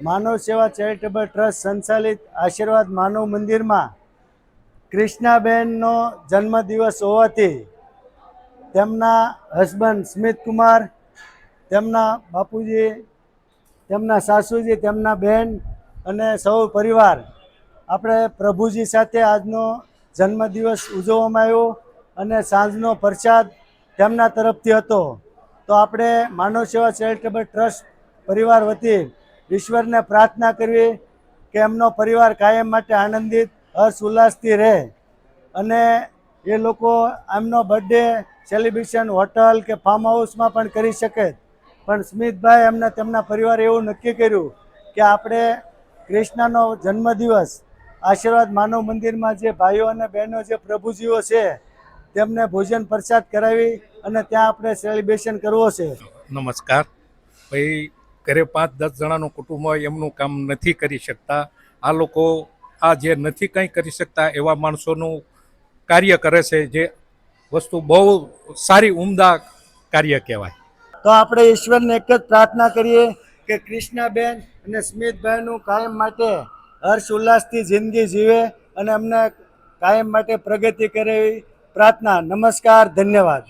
માનવ સેવા charitable trust સંચાલિત આશીર્વાદ માનવ મંદિરમાં ક્રિષ્નાબેનનો જન્મદિવસ હોવાથી તેમના હસબન્ડ સ્મિત કુમાર, તેમના બાપુજી, તેમના સાસુજી, તેમના બેન અને સૌ પરિવાર આપણે પ્રભુજી સાથે આજનો જન્મદિવસ ઉજવવામાં આવ્યો અને સાંજનો પ્રસાદ તેમના તરફથી હતો. તો આપણે માનવ સેવા ચેરિટેબલ ટ્રસ્ટ પરિવાર વતી ઈશ્વરને પ્રાર્થના કરવી કે એમનો પરિવાર કાયમ માટે આનંદિત, હર્ષ, ઉલ્લાસથી રહે. અને એ લોકો એમનો બર્થડે, સેલિબ્રેશન, હોટલ કે ફાર્મ હાઉસમાં પણ કરી શકે. પણ સ્મિતભાઈ એમને તેમના પરિવારે એવું નક્કી કર્યું કે આપણે કૃષ્ણનો જન્મદિવસ, આશીર્વાદ માનવ મંદિરમાં જે ભાઈઓ અને બહેનો જે પ્રભુજીઓ છે, તેમને ભોજન પ્રસાદ કરાવી અને ત્યાં આપણે સેલિબ્રેશન કરવો છે. નમસ્કાર. ભાઈ ઘરે પાંચ, દસ જણાનું કુટુંબ હોય, એમનું કામ નથી કરી શકતા. આ લોકો આ જે નથી કંઈ કરી શકતા, એવા માણસોનું કાર્ય કરે છે, જે વસ્તુ બહુ સારી, ઉમદા કાર્ય કહેવાય. તો આપણે ઈશ્વરને એક જ પ્રાર્થના કરીએ કે કૃષ્ણાબેન અને સ્મિતભાઈનું કાયમ માટે હર્ષ ઉલ્લાસથી જિંદગી જીવે અને અમને કાયમ માટે પ્રગતિ કરે પ્રાર્થના, નમસ્કાર, ધન્યવાદ.